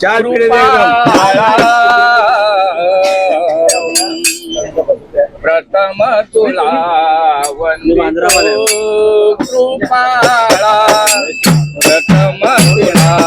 चार. प्रथम तुला वंदितो कृपाळा. प्रथम तुला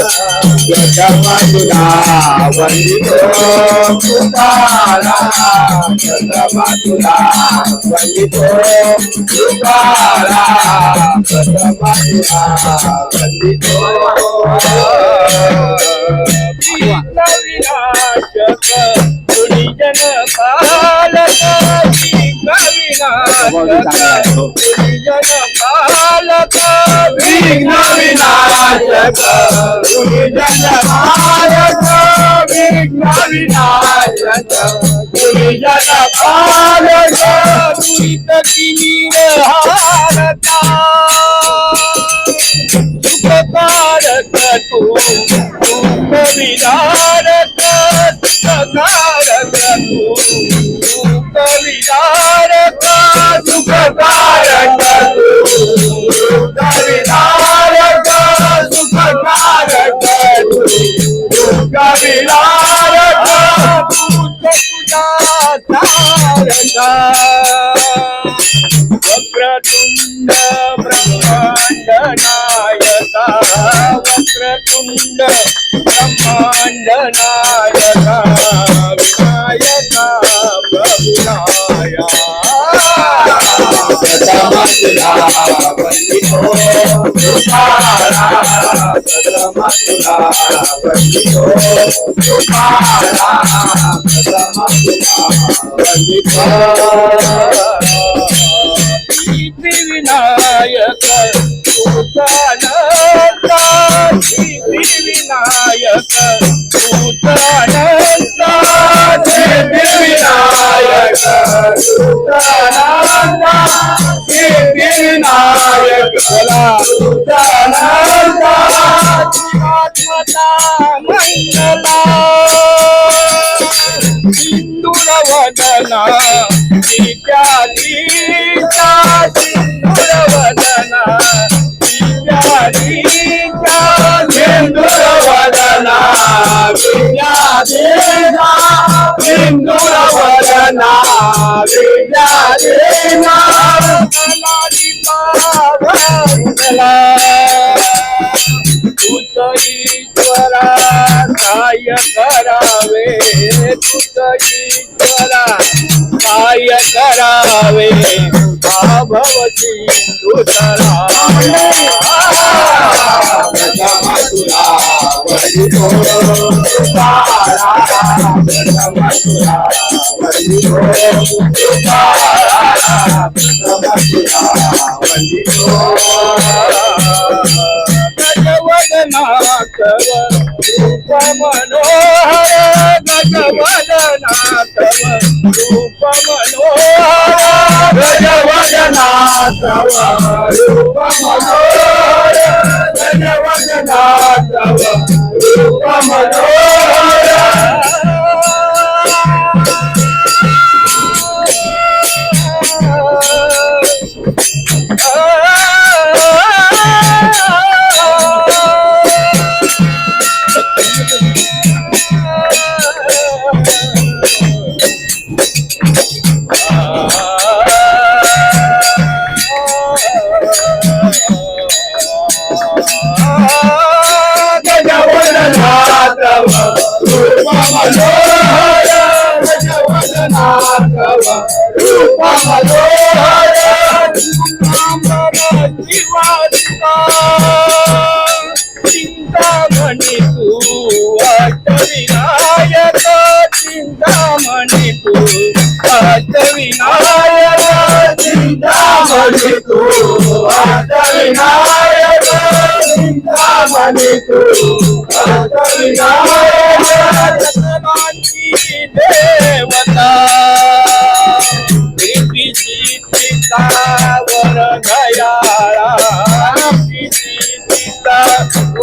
गजानना गणराया वंदितो कृपाला जगमातुला वंदितो कृपाला जगमातुला वंदितो विनाशक विघ्न विनाशक गुणिजन विघ्न विनाशक गुणिजन पालक दुरित सुखकारक तू दुःख विदारक सुखकारक तू दुःख विदारक सुखकारक तू दुःख विदारक सुखकारक तू दुःख विदारक प्रथमतुला वंदितो विनायक बोला भूतानंदा आत्मता मंगला सिंदूरवदना विद्याधीशा सिंदूरवदना विद्याधीशा सिंदूरवदना विद्याधीशा सिंदूरवदना विद्याधीशा ईश्वरा काय करावे. तुझ ईश्वरा काय करावे. भाभवती तुझरा गजवदनाथव रूप मनोहर गजवदनाथव रूप मनोहर गजवदनाथव रूप मनोहर गजवदनाथव रूप मनोहर चिंतामणी तू अष्टविनायक चिंतामणी तू अष्टविनायक चिंतामणी तू अष्टविनायक चिंतामणी तू अष्टविनायक